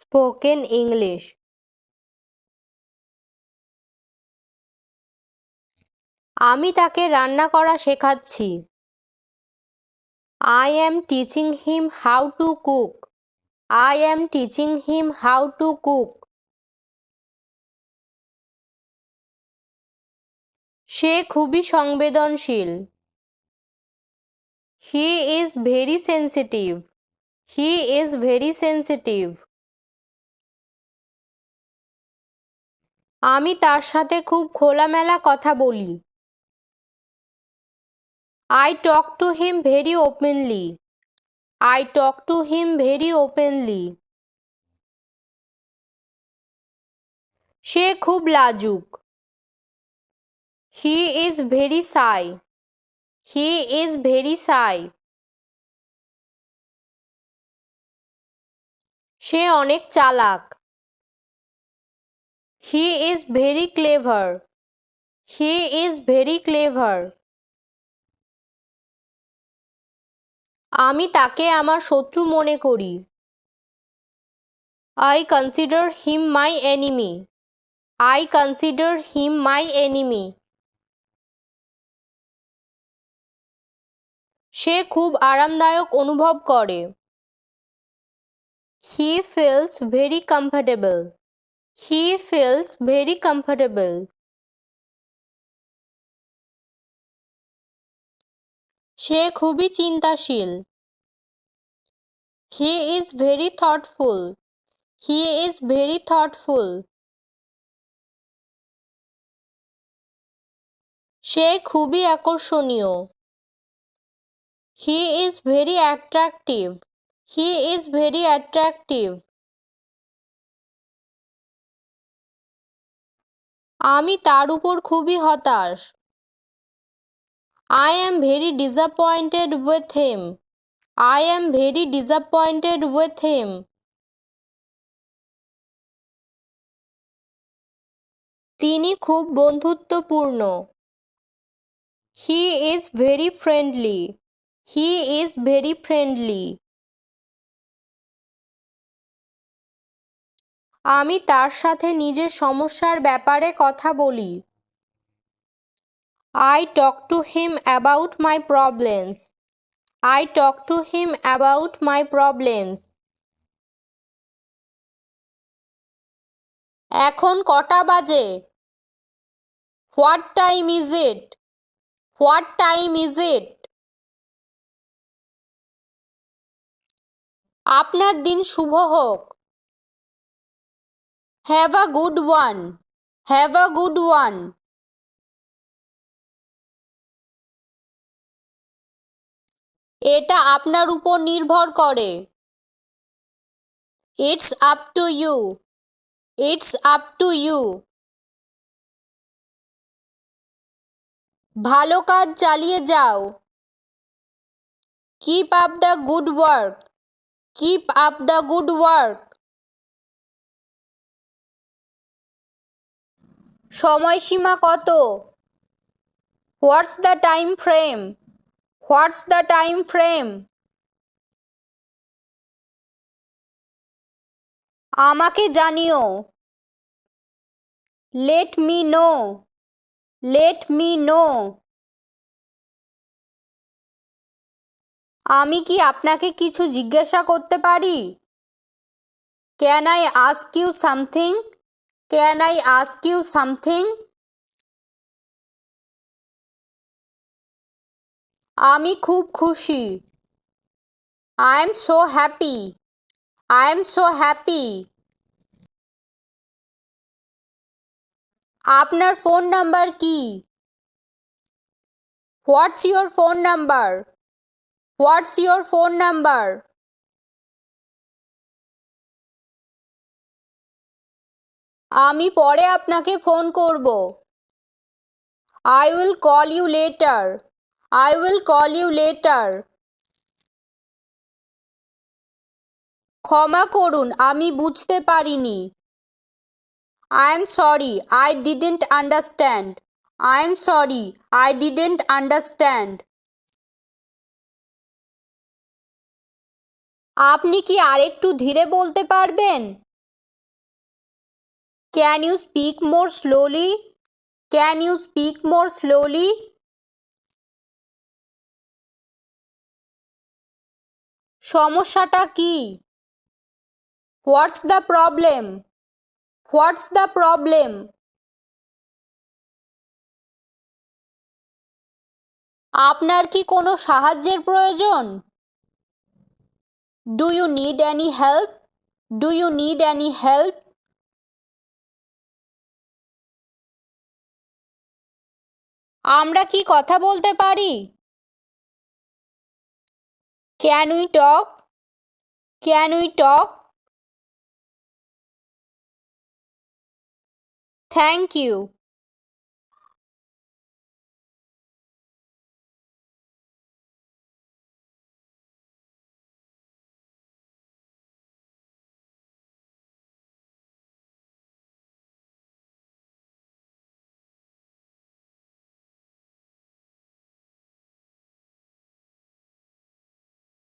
Spoken English. আমি তাকে রান্না করা শেখাচ্ছি। I am teaching him how to cook I am teaching him how to cook সে খুবই সংবেদনশীল। He is very sensitive he is very sensitive আমি তার সাথে খুব খোলামেলা কথা বলি। I talk to him very openly I talk to him very openly সে খুব লাজুক। হি is very Sai he is very সাই সে অনেক চালাক। He is very clever he is very clever আমি তাকে আমার শত্রু মনে করি। I consider him my enemy I consider him my enemy সে খুব আরামদায়ক অনুভব করে। He feels very comfortable he feels very comfortable সে খুবই চিন্তাশীল। He is very thoughtful he is very thoughtful সে খুবই আকর্ষণীয়। He is very attractive he is very attractive আমি তার উপর খুবই হতাশ। I am very disappointed with him I am very disappointed with him তিনি খুব বন্ধুত্বপূর্ণ। He is very friendly he is very friendly আমি তার সাথে নিজের সমস্যার ব্যাপারে কথা বলি। I talk to him about my problems I talk to him about my problems এখন কটা বাজে? What time is it what time is it আপনার দিন শুভ হোক। Have a good one have a good one এটা আপনার উপর নির্ভর করে। It's up to you it's up to you ভালো কাজ চালিয়ে যাও। Keep up the good work keep up the good work সময়সীমা কত? What's the time frame what's the time frame আমাকে জানিও। Let me know let me know আমি কি আপনাকে কিছু জিজ্ঞাসা করতে পারি? Can I ask you something can I ask you something আমি খুব খুশি। I am so happy I am so happy আপনার ফোন নাম্বার কি? What's your phone number what's your phone number আমি পরে আপনাকে ফোন করব। I will call you later I will call you later ক্ষমা করুন, আমি বুঝতে পারিনি। I am sorry I didn't understand I am sorry I didn't understand আপনি কি আরেকটু ধীরে বলতে পারবেন? Can you speak more slowly can you speak more slowly সমস্যাটা কি? What's the problem what's the problem আপনার কি কোনো সাহায্যের প্রয়োজন? Do you need any help do you need any help আমরা কি কথা বলতে পারি? Can we talk can we talk thank you